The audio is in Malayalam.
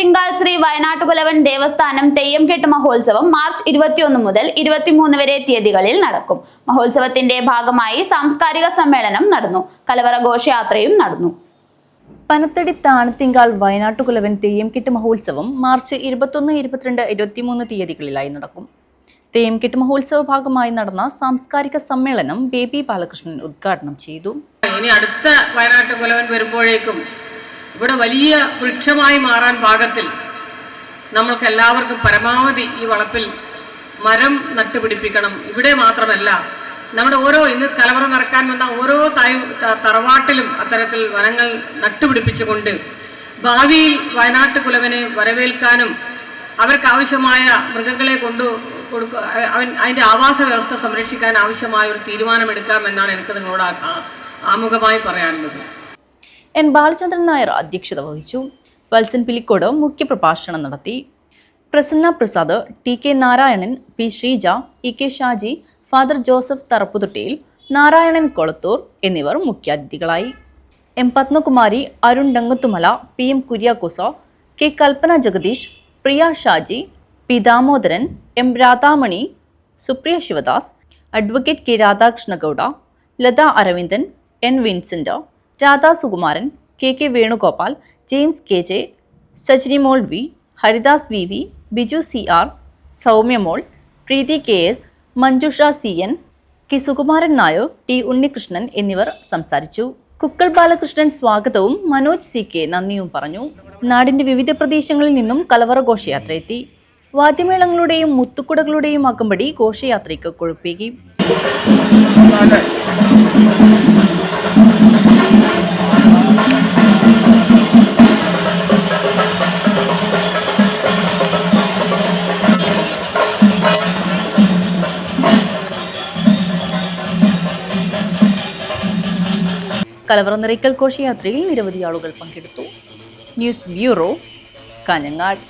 പനത്തടിത്തിങ്കാൽ ശ്രീ വയനാട്ടുകുലവൻ ദേവസ്ഥാനം തെയ്യം കെട്ട് മഹോത്സവം മാർച്ച് ഇരുപത്തിയൊന്ന് മുതൽ ഇരുപത്തിമൂന്ന് വരെ തീയതികളിൽ നടക്കും. മഹോത്സവത്തിന്റെ ഭാഗമായി സാംസ്കാരിക സമ്മേളനം നടന്നു. കലവറ ഘോഷയാത്രയും നടന്നു. പനത്തടി താണത്തിങ്കാൽ വയനാട്ടുകുലവൻ തെയ്യം കെട്ട് മഹോത്സവം മാർച്ച് ഇരുപത്തൊന്ന് ഇരുപത്തിരണ്ട് ഇരുപത്തിമൂന്ന് തീയതികളിലായി നടക്കും. തെയ്യം കെട്ട് മഹോത്സവ ഭാഗമായി നടന്ന സാംസ്കാരിക സമ്മേളനം ബേബി ബാലകൃഷ്ണൻ ഉദ്ഘാടനം ചെയ്തു. ഇനി അടുത്ത വയനാട്ടുകുലവൻ വരുമ്പോഴേക്കും ഇവിടെ വലിയ വൃക്ഷമായി മാറാൻ പാകത്തിൽ നമ്മൾക്ക് എല്ലാവർക്കും പരമാവധി ഈ വളപ്പിൽ മരം നട്ടുപിടിപ്പിക്കണം. ഇവിടെ മാത്രമല്ല നമ്മുടെ ഓരോ ഇന്ന് കലവറ നടക്കാൻ വന്ന ഓരോ തായ് തറവാട്ടിലും അത്തരത്തിൽ വനങ്ങൾ നട്ടുപിടിപ്പിച്ചുകൊണ്ട് ഭാവിയിൽ വയനാട്ട് കുലവനെ വരവേൽക്കാനും അവർക്ക് ആവശ്യമായ മൃഗങ്ങളെ കൊണ്ടു കൊടുക്ക അവൻ അതിന്റെ ആവാസ വ്യവസ്ഥ സംരക്ഷിക്കാൻ ആവശ്യമായ ഒരു തീരുമാനമെടുക്കാം എന്നാണ് എനിക്ക് നിങ്ങളോട് ആമുഖമായി പറയാനുള്ളത്. എൻ ബാലചന്ദ്രൻ നായർ അധ്യക്ഷത വഹിച്ചു. വത്സൻ പിലിക്കോട് മുഖ്യപ്രഭാഷണം നടത്തി. Prasanna Prasad T K Narayanan P Sreeja E K Shaji Father Joseph Tharapputhottiyil Narayanan Kolathur എന്നിവർ മുഖ്യാതിഥികളായി. M Padmakumari Arun Dangathumala P M Kuriakose K Kalpana Jagadish Priya Shaji P Damodaran M Radhamani Supriya Sivadas advocate K Radhakrishnagowda Latha Aravindan N Vincent Radha Sukumaran K K Venugopal James K J Sajinimol V Haridas V V Biju C R Soumyamol Preethi K S Manjusha C N K Sukumaran Nair T Unnikrishnan എന്നിവർ സംസാരിച്ചു. കുക്കൾ ബാലകൃഷ്ണൻ സ്വാഗതവും മനോജ് സി കെ നന്ദിയും പറഞ്ഞു. നാടിന്റെ വിവിധ പ്രദേശങ്ങളിൽ നിന്നും കലവറ ഘോഷയാത്ര എത്തി വാദ്യമേളങ്ങളുടെയും മുത്തുക്കുടകളുടെയും അകമ്പടി ഘോഷയാത്രയ്ക്ക് കൊഴുപ്പേകി. കലവറ നിറയ്ക്കൽ ഘോഷയാത്രയിൽ നിരവധി ആളുകൾ പങ്കെടുത്തു. News bureau Kanhangad.